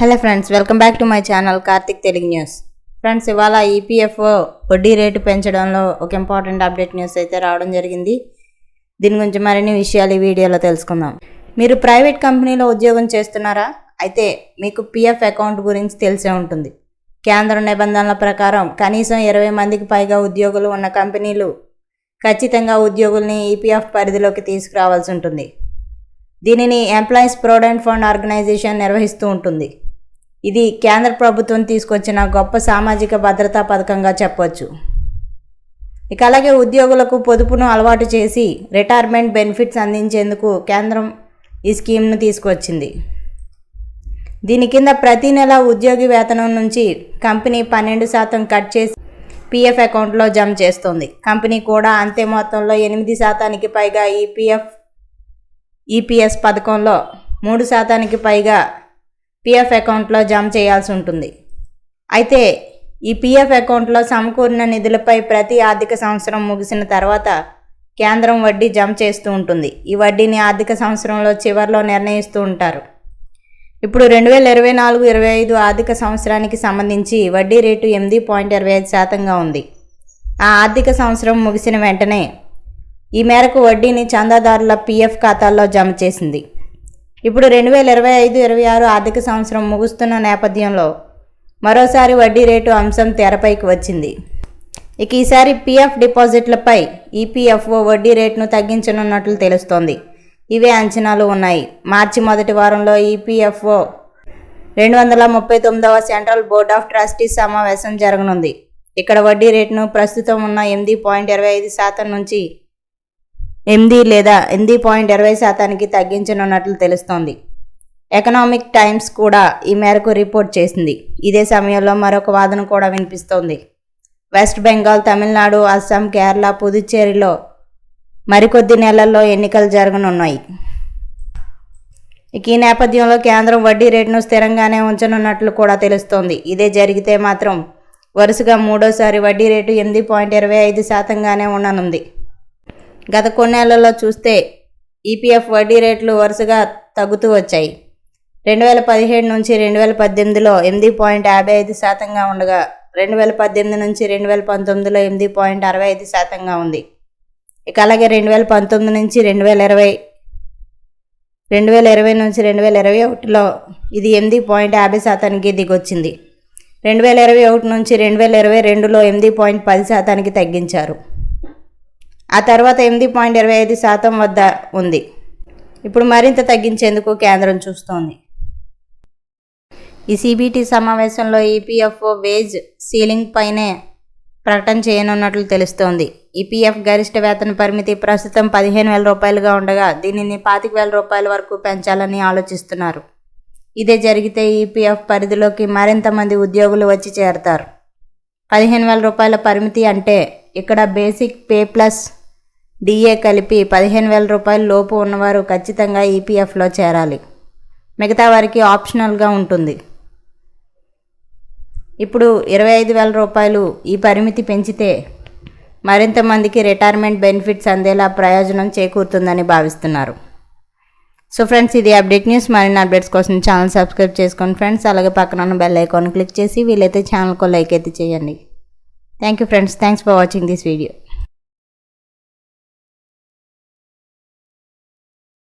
Hello friends welcome back to my channel Karthik Telugu news. Friends ఇవాళ EPFO వడ్డీ rate పెంచడంలో ఒక important update news అయితే రావడం జరిగింది. దీని గురించి మరిన్ని విషయాలు ఈ వీడియోలో తెలుసుకుందాం. మీరు ప్రైవేట్ కంపెనీలో ఉద్యోగం చేస్తున్నారా? అయితే మీకు పిఎఫ్ అకౌంట్ గురించి తెలిసే ఉంటుంది. కేంద్ర నిబంధనల ప్రకారం కనీసం ఇరవై మందికి పైగా ఉద్యోగులు ఉన్న కంపెనీలు ఖచ్చితంగా ఉద్యోగుల్ని ఈపీఎఫ్ పరిధిలోకి తీసుకురావాల్సి ఉంటుంది. దీనిని ఎంప్లాయీస్ ప్రొవిడెంట్ ఫండ్ ఆర్గనైజేషన్ నిర్వహిస్తూ ఉంటుంది. ఇది కేంద్ర ప్రభుత్వం తీసుకొచ్చిన గొప్ప సామాజిక భద్రతా పథకంగా చెప్పవచ్చు ఇక అలాగే ఉద్యోగులకు పొదుపును అలవాటు చేసి రిటైర్మెంట్ బెనిఫిట్స్ అందించేందుకు కేంద్రం ఈ స్కీమ్ను తీసుకొచ్చింది. దీని కింద ప్రతి నెల ఉద్యోగి వేతనం నుంచి కంపెనీ పన్నెండు శాతం కట్ చేసి పీఎఫ్ అకౌంట్లో జమ చేస్తుంది. కంపెనీ కూడా అంతే మొత్తంలో ఎనిమిది శాతానికి పైగా ఈపీఎఫ్ ఈపీఎస్ పథకంలో మూడు శాతానికి పైగా పిఎఫ్ అకౌంట్లో జమ చేయాల్సి ఉంటుంది. అయితే ఈ పిఎఫ్ అకౌంట్లో సమకూరిన నిధులపై ప్రతి ఆర్థిక సంవత్సరం ముగిసిన తర్వాత కేంద్రం వడ్డీ జమ చేస్తూ ఉంటుంది. ఈ వడ్డీని ఆర్థిక సంవత్సరంలో చివరిలో నిర్ణయిస్తూ ఉంటారు. ఇప్పుడు రెండు వేల ఇరవై నాలుగు ఇరవై ఐదు ఆర్థిక సంవత్సరానికి సంబంధించి వడ్డీ రేటు ఎనిమిది పాయింట్ ఇరవై ఐదు శాతంగా ఉంది. ఆ ఆర్థిక సంవత్సరం ముగిసిన వెంటనే ఈ మేరకు వడ్డీని చందాదారుల పీఎఫ్ ఖాతాల్లో జమ చేసింది. ఇప్పుడు రెండు వేల ఇరవై ఐదు ఇరవై ఆరు ఆర్థిక సంవత్సరం ముగుస్తున్న నేపథ్యంలో మరోసారి వడ్డీ రేటు అంశం తెరపైకి వచ్చింది. ఇక ఈసారి పీఎఫ్ డిపాజిట్లపై ఈపీఎఫ్ఓ వడ్డీ రేటును తగ్గించనున్నట్లు తెలుస్తోంది. ఇవే అంచనాలు ఉన్నాయి. మార్చి మొదటి వారంలో ఈపీఎఫ్ఓ రెండు వందల ముప్పై తొమ్మిదవ సెంట్రల్ బోర్డ్ ఆఫ్ ట్రస్టీస్ సమావేశం జరగనుంది. ఇక్కడ వడ్డీ రేటును ప్రస్తుతం ఉన్న ఎనిమిది పాయింట్ ఇరవై ఐదు శాతం నుంచి ఎనిమిది లేదా ఎనిమిది పాయింట్ ఇరవై శాతానికి తగ్గించనున్నట్లు తెలుస్తోంది. ఎకనామిక్ టైమ్స్ కూడా ఈ మేరకు రిపోర్ట్ చేసింది. ఇదే సమయంలో మరొక వాదన కూడా వినిపిస్తోంది. వెస్ట్ బెంగాల్ తమిళనాడు అస్సాం కేరళ పుదుచ్చేరిలో మరికొద్ది నెలల్లో ఎన్నికలు జరగనున్నాయి. ఈ నేపథ్యంలో కేంద్రం వడ్డీ రేటును స్థిరంగానే ఉంచనున్నట్లు కూడా తెలుస్తోంది. ఇదే జరిగితే మాత్రం వరుసగా మూడోసారి వడ్డీ రేటు ఎనిమిది పాయింట్ ఇరవై ఐదు శాతంగానే ఉండనుంది. గత కొన్నేళ్ళలో చూస్తే ఈపీఎఫ్ వడ్డీ రేట్లు వరుసగా తగ్గుతూ వచ్చాయి. రెండు వేల పదిహేడు నుంచి రెండు వేల పద్దెనిమిదిలో ఎనిమిది పాయింట్ యాభై ఐదు శాతంగా ఉండగా రెండు వేల పద్దెనిమిది నుంచి రెండు వేల పంతొమ్మిదిలో ఎనిమిది పాయింట్ అరవై ఐదు శాతంగా ఉంది. ఇక అలాగే రెండు వేల పంతొమ్మిది నుంచి రెండు వేల ఇరవై రెండు వేల ఇరవై నుంచి రెండు వేల ఇరవై ఒకటిలో ఇది ఎనిమిది పాయింట్ యాభై శాతానికి దిగొచ్చింది. రెండు వేల ఇరవై ఒకటి నుంచి రెండు వేల ఇరవై రెండులో ఎనిమిది పాయింట్ పది శాతానికి తగ్గించారు. ఆ తర్వాత ఎనిమిది పాయింట్ ఇరవై ఐదు శాతం వద్ద ఉంది. ఇప్పుడు మరింత తగ్గించేందుకు కేంద్రం చూస్తోంది. ఈ సిబిటి సమావేశంలో ఈపీఎఫ్ఓ వేజ్ సీలింగ్ పైనే ప్రకటన చేయనున్నట్లు తెలుస్తోంది. ఈపీఎఫ్ గరిష్ట వేతన పరిమితి ప్రస్తుతం పదిహేను వేల రూపాయలుగా ఉండగా దీనిని పాతిక వేల రూపాయల వరకు పెంచాలని ఆలోచిస్తున్నారు. ఇదే జరిగితే ఈపీఎఫ్ పరిధిలోకి మరింత మంది ఉద్యోగులు వచ్చి చేరతారు. పదిహేను వేల రూపాయల పరిమితి అంటే ఇక్కడ బేసిక్ పే ప్లస్ డిఏ కలిపి పదిహేను వేల రూపాయల లోపు ఉన్నవారు ఖచ్చితంగా ఈపీఎఫ్లో చేరాలి. మిగతా వారికి ఆప్షనల్గా ఉంటుంది. ఇప్పుడు ఇరవై ఐదు వేల రూపాయలు ఈ పరిమితి పెంచితే మరింత మందికి రిటైర్మెంట్ బెనిఫిట్స్ అందేలా ప్రయోజనం చేకూరుతుందని భావిస్తున్నారు. సో ఫ్రెండ్స్ ఇది అప్డేట్ న్యూస్. మరిన్ని అప్డేట్స్ కోసం ఛానల్ సబ్స్క్రైబ్ చేసుకోండి ఫ్రెండ్స్. అలాగే పక్కన ఉన్న బెల్ ఐకాన్ క్లిక్ చేసి వీలైతే ఛానల్కు లైక్ అయితే చేయండి. Thank you friends. Thanks for watching this video.